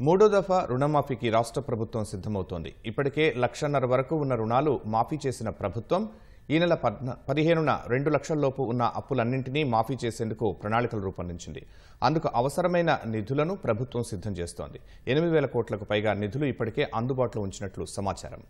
మూడో దఫా రుణమాఫీకి రాష్ట్ర ప్రభుత్వం సిద్ధమవుతోంది. ఇప్పటికే లక్షన్నర వరకు ఉన్న రుణాలు మాఫీ చేసిన ప్రభుత్వం ఈ నెల పద్న పదిహేనున రెండు లక్షల్లోపు ఉన్న అప్పులన్నింటినీ మాఫీ చేసేందుకు ప్రణాళికలు రూపొందించింది. అందుకు అవసరమైన నిధులను ప్రభుత్వం సిద్ధం చేస్తోంది. ఎనిమిది వేల కోట్లకు పైగా నిధులు ఇప్పటికే అందుబాటులో ఉంచినట్లు సమాచారం.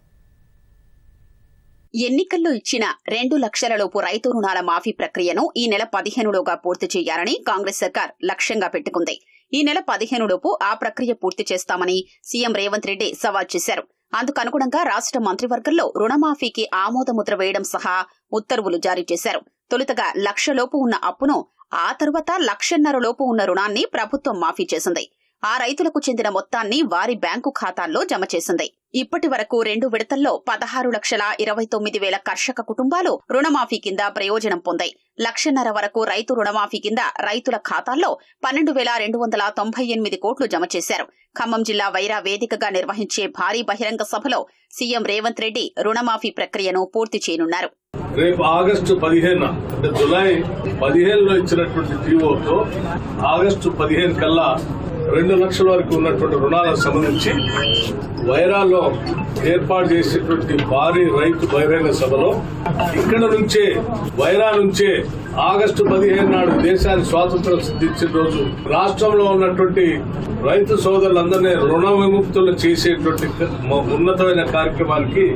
ఎన్నికల్లో ఇచ్చిన రెండు లక్షలలోపు రైతు రుణాల మాఫీ ప్రక్రియను ఈ నెల పదిహేనులోగా పూర్తి చేయాలని కాంగ్రెస్ సర్కార్ లక్ష్యంగా పెట్టుకుంది. ఈ నెల పదిహేనులోపు ఆ ప్రక్రియ పూర్తి చేస్తామని సీఎం రేవంత్ రెడ్డి సవాల్ చేశారు. అందుకనుగుణంగా రాష్ట్ర మంత్రివర్గంలో రుణమాఫీకి ఆమోదముద్ర వేయడం సహా ఉత్తర్వులు జారీ చేశారు. తొలుతగా లక్షలోపు ఉన్న అప్పును ఆ తరువాత లక్షన్నర లోపు ఉన్న రుణాన్ని ప్రభుత్వం మాఫీ చేసింది. ఆ రైతులకు చెందిన మొత్తాన్ని వారి బ్యాంకు ఖాతాల్లో జమ చేసింది. ఇప్పటి వరకు రెండు విడతల్లో పదహారు లక్షల ఇరవై తొమ్మిది వేల కర్షక కుటుంబాలు రుణమాఫీ కింద ప్రయోజనం పొందాయి. లక్షన్నర వరకు రైతు రుణమాఫీ కింద రైతుల ఖాతాల్లో పన్నెండు వేల రెండు వందల తొంభై ఎనిమిది కోట్లు జమ చేశారు. ఖమ్మం జిల్లా వైరా వేదికగా నిర్వహించే భారీ బహిరంగ సభలో సీఎం రేవంత్ రెడ్డి రుణమాఫీ ప్రక్రియను పూర్తి చేయనున్నారు. రేపు ఆగస్టు పదిహేను అంటే జులై పదిహేనులో ఇచ్చినటువంటి టీఓతో ఆగస్టు పదిహేను కల్లా రెండు లక్షల వరకు ఉన్నటువంటి రుణాలకు సంబంధించి వైరాలో ఏర్పాటు చేసేటువంటి భారీ రైతు బహిరంగ సభలో ఇక్కడ నుంచే వైరా నుంచే ఆగస్టు పదిహేను నాడు దేశాన్ని స్వాతంత్రం సిద్ధించిన రోజు రాష్ట్రంలో ఉన్నటువంటి రైతు సోదరులందరినీ రుణ విముక్తులు చేసేటువంటి ఉన్నతమైన కార్యక్రమానికి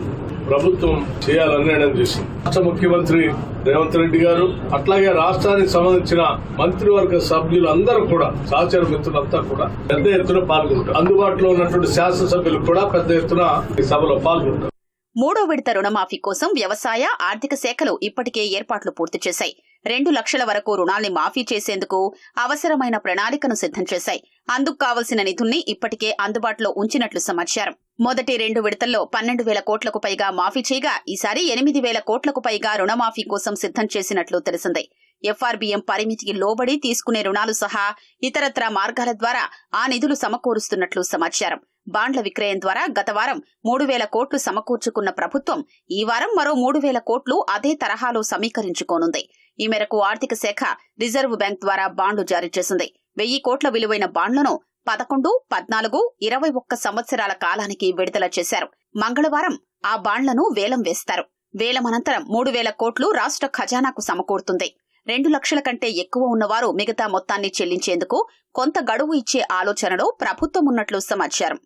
ప్రభుత్వం చేయాలని నిర్ణయం చేసింది. రాష్ట్ర ముఖ్యమంత్రి రేవంత్ రెడ్డి గారు అట్లాగే రాష్ట్రానికి సంబంధించిన మంత్రివర్గ సభ్యులు అందరూ కూడా సహచర మిత్రులంతా కూడా పెద్ద ఎత్తున పాల్గొంటారు. అందుబాటులో ఉన్నటువంటి శాసనసభ్యులు కూడా పెద్ద ఎత్తున ఈ సభలో పాల్గొంటారు. మూడో విడత రుణమాఫీ కోసం వ్యవసాయ ఆర్థిక శాఖలు ఇప్పటికే ఏర్పాట్లు పూర్తి చేశాయి. రెండు లక్షల వరకు రుణాల్ని మాఫీ చేసేందుకు అవసరమైన ప్రణాళికను సిద్ధం చేశాయి. అందుకు కావలసిన నిధుల్ని ఇప్పటికే అందుబాటులో ఉంచినట్లు సమాచారం. మొదటి రెండు విడతల్లో పన్నెండు వేల కోట్లకు పైగా మాఫీ చేయగా ఈసారి ఎనిమిది వేల కోట్లకు పైగా రుణమాఫీ కోసం సిద్ధం చేసినట్లు తెలిసింది. ఎఫ్ఆర్బీఎం పరిమితికి లోబడి తీసుకునే రుణాలు సహా ఇతరత్ర మార్గాల ద్వారా ఆ నిధులు సమకూరుస్తున్నట్లు సమాచారం. బాండ్ల విక్రయం ద్వారా గత వారం మూడు వేల కోట్లు సమకూర్చుకున్న ప్రభుత్వం ఈ వారం మరో మూడు వేల కోట్లు అదే తరహాలో సమీకరించుకోనుంది. ఈ మేరకు ఆర్థిక శాఖ రిజర్వ్ బ్యాంక్ ద్వారా బాండ్లు జారీ చేసింది. వెయ్యి కోట్ల విలువైన బాండ్లను పదకొండు పద్నాలుగు ఇరవై ఒక్క సంవత్సరాల కాలానికి విడుదల చేశారు. మంగళవారం ఆ బాండ్లను వేలం వేస్తారు. వేలం అనంతరం మూడు వేల కోట్లు రాష్ట్ర ఖజానాకు సమకూరుతుంది. రెండు లక్షల కంటే ఎక్కువ ఉన్నవారు మిగతా మొత్తాన్ని చెల్లించేందుకు కొంత గడువు ఇచ్చే ఆలోచనలో ప్రభుత్వం ఉన్నట్లు సమాచారం.